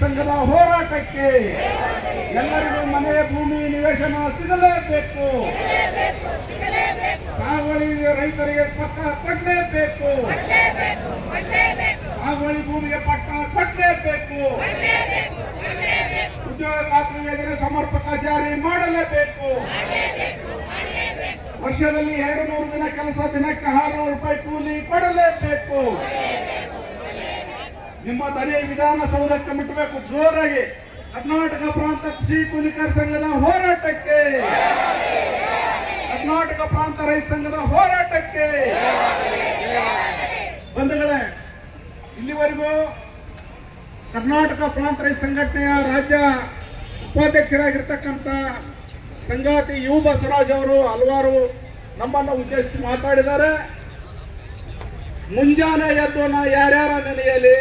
ಸಂಘದ ಹೋರಾಟಕ್ಕೆ ಎಲ್ಲರಿಗೂ ಮನೆ, ಭೂಮಿ, ನಿವೇಶನ ಸಿಗಲೇಬೇಕು. ಸಾಗುವಳಿ ರೈತರಿಗೆ ಪಟ್ಟ ಕೊಡಲೇಬೇಕು. ಸಾಗುವಳಿ ಭೂಮಿಗೆ ಪಟ್ಟ ಕೊಡಲೇಬೇಕು. ಉದ್ಯೋಗ ಖಾತ್ರಿ ಯೋಜನೆ ಸಮರ್ಪಕ ಜಾರಿ ಮಾಡಲೇಬೇಕು. ವರ್ಷದಲ್ಲಿ ಎರಡು ನೂರು ದಿನ ಕೆಲಸ, ದಿನಕ್ಕೆ ಆರುನೂರು ರೂಪಾಯಿ ಕೂಲಿ ಕೊಡಲೇಬೇಕು. ನಿಮ್ಮ ದನಿ ವಿಧಾನಸೌಧಕ್ಕೆ ಮುಟ್ಟಬೇಕು ಜೋರಾಗಿ ಕರ್ನಾಟಕ ಪ್ರಾಂತ ಕೃಷಿ ಕೂಲಿಕರ ಸಂಘದ ಹೋರಾಟಕ್ಕೆ. ಕರ್ನಾಟಕ ಪ್ರಾಂತ ರೈತ ಸಂಘದ ಹೋರಾಟಕ್ಕೆ. ಬಂಧುಗಳೇ, ಇಲ್ಲಿವರೆಗೂ ಕರ್ನಾಟಕ ಪ್ರಾಂತ ರೈತ ಸಂಘಟನೆಯ ರಾಜ್ಯ ಉಪಾಧ್ಯಕ್ಷರಾಗಿರ್ತಕ್ಕಂಥ ಸಂಗಾತಿ ಯು ಬಸವರಾಜ್ ಅವರು ಹಲವಾರು ನಮ್ಮನ್ನು ಉದ್ದೇಶಿಸಿ ಮಾತಾಡಿದ್ದಾರೆ. ಮುಂಜಾನೆ ಎದ್ದು ನಾ ಯಾರ್ಯಾರ ಎದ್ದು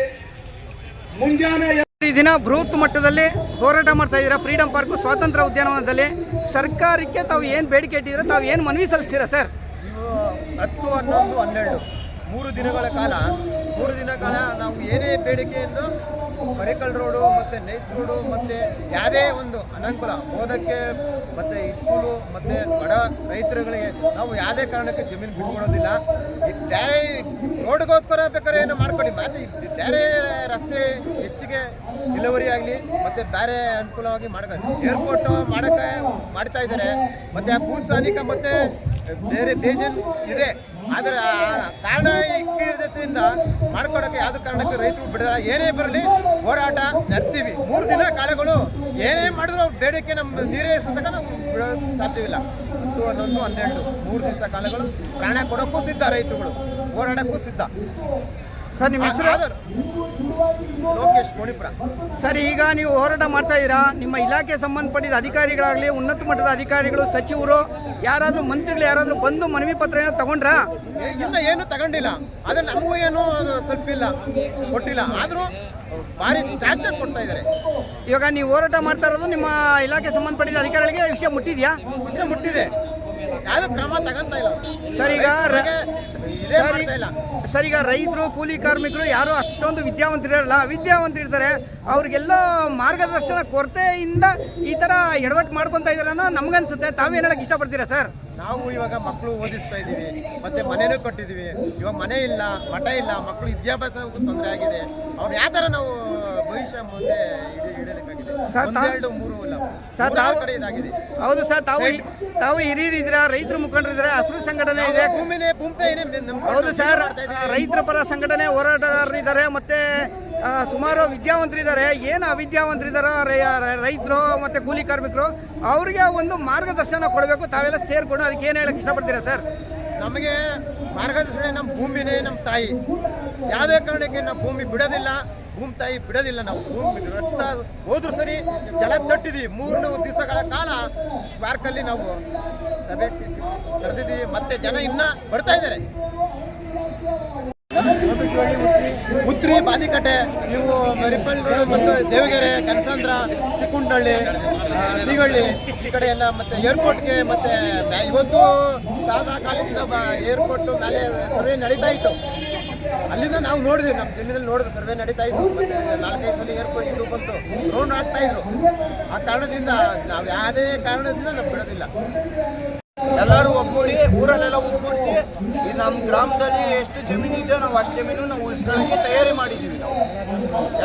ಈ ದಿನ ಬೃಹತ್ ಮಟ್ಟದಲ್ಲಿ ಹೋರಾಟ ಮಾಡ್ತಾ ಇದ್ದೀರಾ? ಫ್ರೀಡಂ ಪಾರ್ಕ್ ಸ್ವಾತಂತ್ರ್ಯ ಉದ್ಯಾನವನದಲ್ಲಿ ಸರ್ಕಾರಕ್ಕೆ ತಾವು ಏನು ಬೇಡಿಕೆ ಇಟ್ಟಿದ್ರೆ ತಾವು ಏನು ಮನವಿ ಸಲ್ಲಿಸ್ತೀರಾ ಸರ್? ಹತ್ತು ಹನ್ನೊಂದು ಹನ್ನೆರಡು ಮೂರು ದಿನಗಳ ಕಾಲ ಮೂರು ದಿನ ಕಾಲ ನಾವು ಏನೇ ಬೇಡಿಕೆಯನ್ನು ಕರೆಕಲ್ ರೋಡು ಮತ್ತು ನೈತ್ ರೋಡು ಮತ್ತು ಯಾವುದೇ ಒಂದು ಅನಾನುಕೂಲ ಓದಕ್ಕೆ ಮತ್ತು ಇಸ್ಕೂಲು ಮತ್ತು ಬಡ ರೈತರುಗಳಿಗೆ ನಾವು ಯಾವುದೇ ಕಾರಣಕ್ಕೆ ಜಮೀನು ಬಿಟ್ಕೊಡೋದಿಲ್ಲ ಬೇರೆ ರೋಡ್ಗೋಸ್ಕರ ಬೇಕಾದ್ರೆ ಏನೋ ಮಾಡ್ಕೊಡಿ. ಮಾತು ಬೇರೆ ರಸ್ತೆ ಹೆಚ್ಚಿಗೆ ಡಿಲವರಿ ಆಗಲಿ, ಮತ್ತು ಬೇರೆ ಅನುಕೂಲವಾಗಿ ಮಾಡ್ಕೊಂಡು ಏರ್ಪೋರ್ಟು ಮಾಡೋಕ್ಕೆ ಮಾಡ್ತಾ ಇದ್ದಾರೆ. ಮತ್ತು ಆ ಭೂಸಾನಿಕ ಮತ್ತು ಬೇರೆ ಬೇಜನ್ ಇದೆ. ಆದರೆ ಆ ಕಾರಣ ಇಕ್ಕಿರೋದ್ರಿಂದ ಮಾಡ್ಕೊಡೋಕೆ ಯಾವ್ದು ಕಾರಣಕ್ಕೆ ರೈತರು ಬಿಡಲ್ಲ. ಏನೇ ಬರಲಿ ಹೋರಾಟ ನಡೆಸ್ತೀವಿ. ಮೂರು ದಿನ ಕಾಲಗಳು ಏನೇ ಮಾಡಿದ್ರು ಅವ್ರ ಬೇಡಿಕೆ ನಮ್ಮ ನೀರೇ ತನಕ ನಾವು ಬಿಡೋಕ್ಕೆ ಸಾಧ್ಯವಿಲ್ಲ. ಹತ್ತು, ಹನ್ನೊಂದು, ಹನ್ನೆರಡು, ಮೂರು ದಿವಸ ಕಾಲಗಳು ಪ್ರಾಣ ಕೊಡೋಕ್ಕೂ ಸಿದ್ಧ ರೈತರುಗಳು. ಹೋರಾಡಕ್ಕೂ ಸಿದ್ಧ. ಸರ್ ನಿಮ್ಮ ಹೆಸರು? ಲೋಕೇಶ್ ಕೋಣಿಪುರ ಸರ್ ಈಗ ನೀವು ಹೋರಾಟ ಮಾಡ್ತಾ ಇದ್ದೀರಾ? ನಿಮ್ಮ ಇಲಾಖೆ ಸಂಬಂಧಪಟ್ಟಿದ ಅಧಿಕಾರಿಗಳಾಗಲಿ ಉನ್ನತ ಮಟ್ಟದ ಅಧಿಕಾರಿಗಳು ಸಚಿವರು ಯಾರಾದರೂ ಮಂತ್ರಿಗಳು ಯಾರಾದರೂ ಬಂದು ಮನವಿ ಪತ್ರ ಏನೋ ತಗೊಂಡ್ರಾ? ಇಲ್ಲ ಏನು ತಗೊಂಡಿಲ್ಲ. ಆದರೆ ನಮಗೂ ಏನು ಅದು ಸ್ವಲ್ಪ ಇಲ್ಲ ಕೊಟ್ಟಿಲ್ಲ. ಆದರೂ ಭಾರಿ ಚಾರ್ಜರ್ ಕೊಡ್ತಾ ಇದ್ದಾರೆ. ಇವಾಗ ನೀವು ಹೋರಾಟ ಮಾಡ್ತಾ ಇರೋದು ನಿಮ್ಮ ಇಲಾಖೆ ಸಂಬಂಧಪಟ್ಟಿದ ಅಧಿಕಾರಿಗಳಿಗೆ ವಿಷಯ ಮುಟ್ಟಿದ್ಯಾ? ವಿಷಯ ಮುಟ್ಟಿದೆ. ಯಾವ್ದು ಕ್ರಮ ತಗೊಂತ ಇಲ್ಲ. ಸರ್ ಈಗ ಸರ್ ಸರ್ ರೈತರು ಕೂಲಿ ಕಾರ್ಮಿಕರು ಯಾರು ಅಷ್ಟೊಂದು ವಿದ್ಯಾವಂತರಿರಲ್ಲ. ವಿದ್ಯಾವಂತರಿರ್ತಾರೆ ಅವ್ರಿಗೆಲ್ಲ ಮಾರ್ಗದರ್ಶನ ಕೊರತೆಯಿಂದ ಈ ಥರ ಎಡವಟ್ಟು ಮಾಡ್ಕೊತಾ ಇದಾರೆ ಅನ್ನೋ ನಮ್ಗನ್ಸುತ್ತೆ. ತಾವೇನು ಹೇಳಕ್ ಇಷ್ಟಪಡ್ತೀರಾ ಸರ್? ನಾವು ಇವಾಗ ಮಕ್ಕಳು ಓದಿಸ್ತಾ ಇದ್ದೀವಿ ಮತ್ತೆ ಮನೇನೂ ಕೊಟ್ಟಿದ್ದೀವಿ. ಇವಾಗ ಮನೆ ಇಲ್ಲ ಮಠ ಇಲ್ಲ ಮಕ್ಕಳು ವಿದ್ಯಾಭ್ಯಾಸಕ್ಕೂ ತೊಂದರೆ ಆಗಿದೆ. ಅವ್ರು ಯಾವ ಥರ ನಾವು ಭವಿಷ್ಯ ಮುಂದೆ ಇದು ಇಡಲಿಕ್ಕಾಗಿದೆ ಸರ್, ಮೂರು ಇಲ್ಲ. ಸರ್, ತಾವು- ಕಡೆ ಇದಾಗಿದೆ. ಹೌದು ಸರ್ ತಾವು ತಾವು ಹಿರಿಯರಿದ್ದೀರಾ ರೈತರು ಮುಖಂಡರಿದ್ರೆ ಹಸಿರು ಸಂಘಟನೆ ಇದೆ? ಭೂಮಿನೇ ಹೌದು ಸರ್. ರೈತರ ಪರ ಸಂಘಟನೆ ಹೋರಾಟಗಾರರಿದ್ದಾರೆ ಮತ್ತೆ ಸುಮಾರು ವಿದ್ಯಾವಂತರಿದ್ದಾರೆ. ಏನು ಅವಿದ್ಯಾವಂತರಿದ್ದಾರೋ ರೈತರು ಮತ್ತು ಕೂಲಿ ಕಾರ್ಮಿಕರು, ಅವರಿಗೆ ಒಂದು ಮಾರ್ಗದರ್ಶನ ಕೊಡಬೇಕು. ತಾವೆಲ್ಲ ಸೇರಿಕೊಂಡು ಅದಕ್ಕೆ ಏನು ಹೇಳಕ್ಕೆ ಇಷ್ಟಪಡ್ತೀರಾ ಸರ್? ನಮಗೆ ಮಾರ್ಗದರ್ಶನ ನಮ್ಮ ಭೂಮಿನೇ ನಮ್ಮ ತಾಯಿ. ಯಾವುದೇ ಕಾರಣಕ್ಕೆ ನಮ್ಮ ಭೂಮಿ ಬಿಡೋದಿಲ್ಲ. ಭೂಮಿ ತಾಯಿ ಬಿಡೋದಿಲ್ಲ ನಾವು. ಭೂಮಿ ಹೋದ್ರೂ ಸರಿ, ಜಲ ತಟ್ಟಿದ್ದೀವಿ. ಮೂರು ದಿವಸಗಳ ಕಾಲ ಪಾರ್ಕಲ್ಲಿ ನಾವು ಸಭೆ ಕರೆದಿದ್ದೀವಿ. ಮತ್ತೆ ಜನ ಇನ್ನೂ ಬರ್ತಾ ಇದ್ದಾರೆ. ಉತ್ರಿ ಬಾದಿಕಟ್ಟೆ, ನೀವು ಮೆರಿಪಲ್ ರೋಡ್ ಮತ್ತು ದೇವಗೆರೆ, ಕನಸಂದ್ರ, ಚಿಕ್ಕುಂಡಳ್ಳಿ ಸೀಗಳ್ಳಿ ಈ ಕಡೆ ಎಲ್ಲ ಮತ್ತೆ ಏರ್ಪೋರ್ಟ್ಗೆ ಮತ್ತೆ ಇವತ್ತು ಸಾದಾ ಕಾಲದಿಂದ ಏರ್ಪೋರ್ಟ್ ಮೇಲೆ ಸರ್ವೆ ನಡೀತಾ ಇತ್ತು. ಅಲ್ಲಿಂದ ನಾವು ನೋಡಿದ್ವಿ ನಮ್ಮ ಜಿಲ್ಲೆಯಲ್ಲಿ ನೋಡಿದ್ವಿ ಸರ್ವೆ ನಡೀತಾ ಇತ್ತು, ಮತ್ತೆ ನಾಲ್ಕೈದು ಸಲ ಏರ್ಪೋರ್ಟ್ ಇದು ಬಂತು. ರೌಂಡ್ ಆಗ್ತಾ ಇದ್ರು. ಆ ಕಾರಣದಿಂದ ನಾವು ಯಾವುದೇ ಕಾರಣದಿಂದ ನಾವು ಬಿಡೋದಿಲ್ಲ. ಎಲ್ಲರೂ ಒಗ್ಗೂಡಿ, ಊರಲ್ಲೆಲ್ಲ ಒಗ್ಗೂಡಿಸಿ ನಮ್ಮ ಗ್ರಾಮದಲ್ಲಿ ಎಷ್ಟು ಜಮೀನು ಇದೆಯೋ ನಾವು ಅಷ್ಟು ಜಮೀನು ನಾವು ಉಳಿಸ್ಕೊಳ್ಳೋಕ್ಕೆ ತಯಾರಿ ಮಾಡಿದ್ದೀವಿ ನಾವು.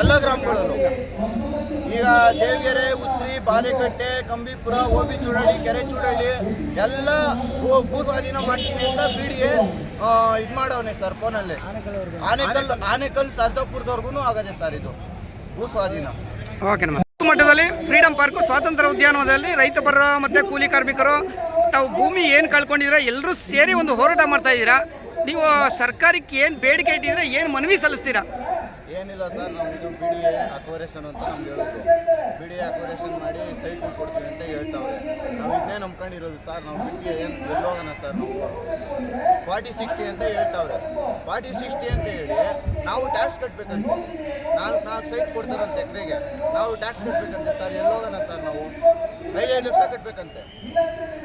ಎಲ್ಲ ಗ್ರಾಮಗಳಲ್ಲೂ. ಈಗ ದೇವಿಗೆರೆ, ಉತ್ರಿ ಬಾಲೆಕಟ್ಟೆ ಕಂಬಿಪುರ, ಓಬಿ ಚೂಡಳ್ಳಿ, ಕೆರೆ ಚೂಡಳ್ಳಿ, ಎಲ್ಲ ಭೂ- ಭೂ ಸ್ವಾಧೀನ ಮಾಡ್ತೀನಿ ಅಂತ ಬಿಡಿಗೆ ಇದು ಮಾಡವನೆ ಸರ್ ಫೋನಲ್ಲಿ. ಆನೆಕಲ್ ಆನೆಕಲ್ ಸರ್ಜಾಪುರದವ್ರಿಗೂ ಆಗದೆ ಸರ್ ಇದು. ಭೂ ಸ್ವಾಧೀನ ಓಕೆ ಮಟ್ಟದಲ್ಲಿ ಫ್ರೀಡಂ ಪಾರ್ಕ್ ಸ್ವಾತಂತ್ರ್ಯ ಉದ್ಯಾನವನದಲ್ಲಿ ರೈತ ಮತ್ತು ಮತ್ತೆ ಕೂಲಿ ಕಾರ್ಮಿಕರು ತಾವು ಭೂಮಿ ಏನು ಕಳ್ಕೊಂಡಿದ್ದೀರಾ ಎಲ್ಲರೂ ಸೇರಿ ಒಂದು ಹೋರಾಟ ಮಾಡ್ತಾ ಇದ್ದೀರಾ. ನೀವು ಸರ್ಕಾರಕ್ಕೆ ಏನು ಬೇಡಿಕೆ ಇಟ್ಟಿದ್ರೆ ಏನು ಮನವಿ ಸಲ್ಲಿಸ್ತೀರಾ? ಏನಿಲ್ಲ ಸರ್, ನಾವು ಇದು ಬಿ ಡಿ ಎ ಅಕ್ವರೇಷನ್ ಅಂತ ನಮ್ಗೆ ಹೇಳಿದ್ರು ಬಿ ಡಿ ಎ ಅಕ್ವರೇಷನ್ ಮಾಡಿ ಸೈಟ್ ಕೊಡ್ತೀವಿ ಅಂತ ಹೇಳ್ತಾವ್ರೆ. ನಾವು ಇದನ್ನೇ ನಂಬ್ಕೊಂಡಿರೋದು ಸರ್, ನಾವು ಬಿಟ್ಟು ಏನು ಎಲ್ಲೋಗೋಣ ಸರ್ ನಾವು? ಫಾರ್ಟಿ ಸಿಕ್ಸ್ಟಿ ಅಂತ ಹೇಳ್ತಾವ್ರೆ. ಫಾರ್ಟಿ ಸಿಕ್ಸ್ಟಿ ಅಂತ ಹೇಳಿ ನಾವು ಟ್ಯಾಕ್ಸ್ ಕಟ್ಬೇಕಂತ. ನಾಲ್ಕು ನಾಲ್ಕು ಸೈಟ್ ಕೊಡ್ತಾರಂತೆ ಎಕ್ರೆಗೆ. ನಾವು ಟ್ಯಾಕ್ಸ್ ಕಟ್ಬೇಕಂತೆ ಸರ್ ಎಲ್ಲೋಗೋಣ ಸರ್ ನಾವು? ಐದೈದು ಲಕ್ಷ ಕಟ್ಬೇಕಂತೆ.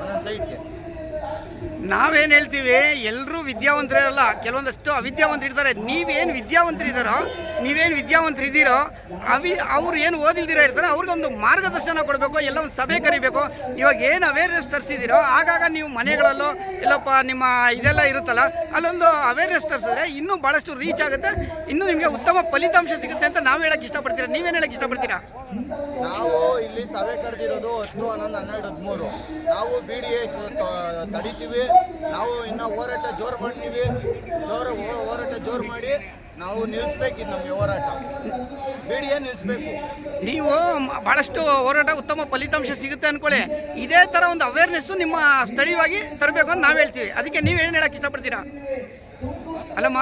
ಒಂದೊಂದು ಸೈಟ್ಗೆ ನಾವೇನು ಹೇಳ್ತೀವಿ? ಎಲ್ಲರೂ ವಿದ್ಯಾವಂತರಲ್ಲ, ಕೆಲವೊಂದಷ್ಟು ಅವಿದ್ಯಾವಂತರು ಇರ್ತಾರೆ ನೀವೇನು ವಿದ್ಯಾವಂತರಿದ್ದಾರೋ? ನೀವೇನು ವಿದ್ಯಾವಂತರಿದ್ದೀರೋ? ಅವಿ, ಅವ್ರು ಏನು ಓದಿಲ್ದಿರೋ ಇರ್ತಾರೆ, ಅವ್ರಿಗೊಂದು ಮಾರ್ಗದರ್ಶನ ಕೊಡಬೇಕು, ಎಲ್ಲ ಒಂದು ಸಭೆ ಕರಿಬೇಕು. ಇವಾಗ ಏನು ಅವೇರ್ನೆಸ್ ತರಿಸಿದ್ದೀರೋ? ಆಗಾಗ ನೀವು ಮನೆಗಳಲ್ಲೋ, ಇಲ್ಲಪ್ಪ, ನಿಮ್ಮ ಇದೆಲ್ಲ ಇರುತ್ತಲ್ಲ, ಅಲ್ಲೊಂದು ಅವೇರ್ನೆಸ್ ತರಿಸಿದ್ರೆ ಇನ್ನೂ ಭಾಳಷ್ಟು ರೀಚ್ ಆಗುತ್ತೆ. ಇನ್ನೂ ನಿಮಗೆ ಉತ್ತಮ ಫಲಿತಾಂಶ ಸಿಗುತ್ತೆ ಅಂತ ನಾವು ಹೇಳೋಕ್ಕೆ ಇಷ್ಟಪಡ್ತೀರಾ? ನೀವೇನು ಹೇಳಕ್ಕೆ ಇಷ್ಟಪಡ್ತೀರಾ? ನಾವು ಇಲ್ಲಿ ಸಭೆ ಕರೆದಿರೋದು ಹತ್ತು, ಹನ್ನೊಂದು, ಹನ್ನೆರಡು, ಹದಿಮೂರು. ನಾವು ಬಿ ಡಿ ಎ ತಡಿತೀವಿ. ನಾವು ಇನ್ನು ಹೋರಾಟ ಜೋರು ಮಾಡ್ತೀವಿ. ಜೋರು ಹೋರಾಟ ಜೋರು ಮಾಡಿ ನಾವು ನಿಲ್ಲಿಸ್ಬೇಕಿದ್ದು ನಮಗೆ ಹೋರಾಟ. ಬಿ ಡಿ ಎ ನಿಲ್ಲಿಸ್ಬೇಕು ನೀವು ಬಹಳಷ್ಟು ಹೋರಾಟ ಉತ್ತಮ ಫಲಿತಾಂಶ ಸಿಗುತ್ತೆ ಅನ್ಕೊಳ್ಳಿ. ಇದೇ ಥರ ಒಂದು ಅವೇರ್ನೆಸ್ಸು ನಿಮ್ಮ ಸ್ಥಳೀಯವಾಗಿ ತರಬೇಕು ಅಂತ ನಾವು ಹೇಳ್ತೀವಿ. ಅದಕ್ಕೆ ನೀವು ಏನು ಹೇಳಕ್ಕೆ ಇಷ್ಟಪಡ್ತೀರಾ? ಅಲ್ಲಮ್ಮ.